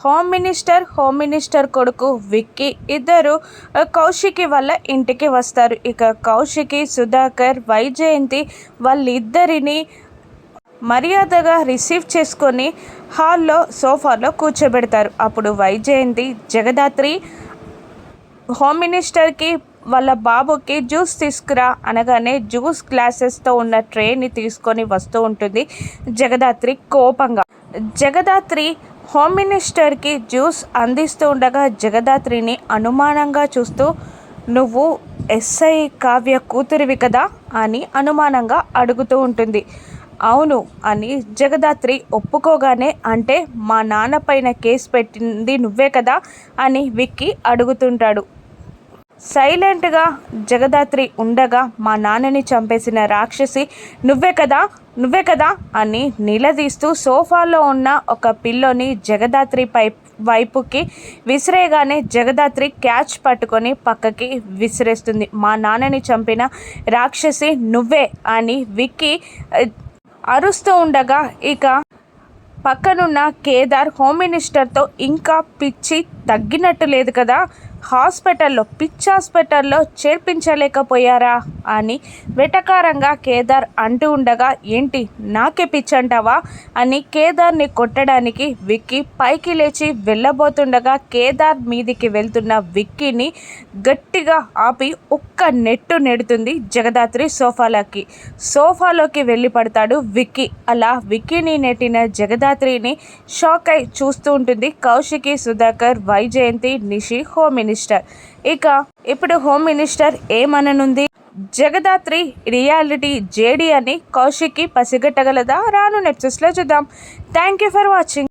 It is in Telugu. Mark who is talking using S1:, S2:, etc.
S1: హోమ్ మినిస్టర్ హోమ్ మినిస్టర్ కొడుకు విక్కీ ఇద్దరు కౌశికి వల్ల ఇంటికి వస్తారు. ఇక కౌశికి సుధాకర్ వైజయంతి వాళ్ళిద్దరిని మర్యాదగా రిసీవ్ చేసుకొని హాల్లో సోఫాలో కూర్చోబెడతారు. అప్పుడు వైజయంతి జగదాత్రి హోమ్ మినిస్టర్కి వాళ్ళ బాబుకి జ్యూస్ తీసుకురా అనగానే జ్యూస్ గ్లాసెస్తో ఉన్న ట్రేని తీసుకొని వస్తూ ఉంటుంది జగదాత్రి కోపంగా. జగదాత్రి హోమ్ మినిస్టర్కి జ్యూస్ అందిస్తూ ఉండగా జగదాత్రిని అనుమానంగా చూస్తూ నువ్వు ఎస్ఐ కావ్య కూతురివి కదా? అని అనుమానంగా అడుగుతూ ఉంటుంది. అవును అని జగదాత్రి ఒప్పుకోగానే అంటే మా నాన్న పైన కేసు పెట్టింది నువ్వే కదా? అని విక్కీ అడుగుతుంటాడు. సైలెంట్గా జగదాత్రి ఉండగా మా నాన్నని చంపేసిన రాక్షసి నువ్వే కదా నువ్వే కదా అని నిలదీస్తూ సోఫాలో ఉన్న ఒక పిల్లోని జగదాత్రి పై వైపుకి విసిరేగానే జగదాత్రి క్యాచ్ పట్టుకొని పక్కకి విసిరేస్తుంది. మా నాన్నని చంపిన రాక్షసి నువ్వే అని విక్కి అరుస్తూ ఉండగా ఇక పక్కనున్న కేదార్ హోమ్ మినిస్టర్తో ఇంకా పిచ్చి తగ్గినట్టు లేదు కదా హాస్పిటల్లో పిచ్ హాస్పిటల్లో చేర్పించలేకపోయారా అని వెటకారంగా కేదార్ అంటూ ఉండగా ఏంటి నాకే పిచ్ అంటావా? అని కేదార్ని కొట్టడానికి విక్కీ పైకి లేచి వెళ్ళబోతుండగా కేదార్ మీదికి వెళ్తున్న విక్కీని గట్టిగా ఆపి ఒక్క నెట్టు నెడుతుంది జగదాత్రి సోఫాలోకి. సోఫాలోకి వెళ్ళి పడతాడు విక్కీ. అలా విక్కీని నెట్టిన జగదాత్రిని షాక్ అయి చూస్తూ ఉంటుంది కౌశికి సుధాకర్ వైజయంతి నిషి హోమిని. మినిస్టర్. ఇక ఇప్పుడు హోమ్ మినిస్టర్ ఏమననుంది? జగదాత్రి రియాలిటీ జేడీ అని కౌశిక్కి పసిగట్టగలదా? రాను నెప్సెస్లో చూద్దాం. Thank you for watching.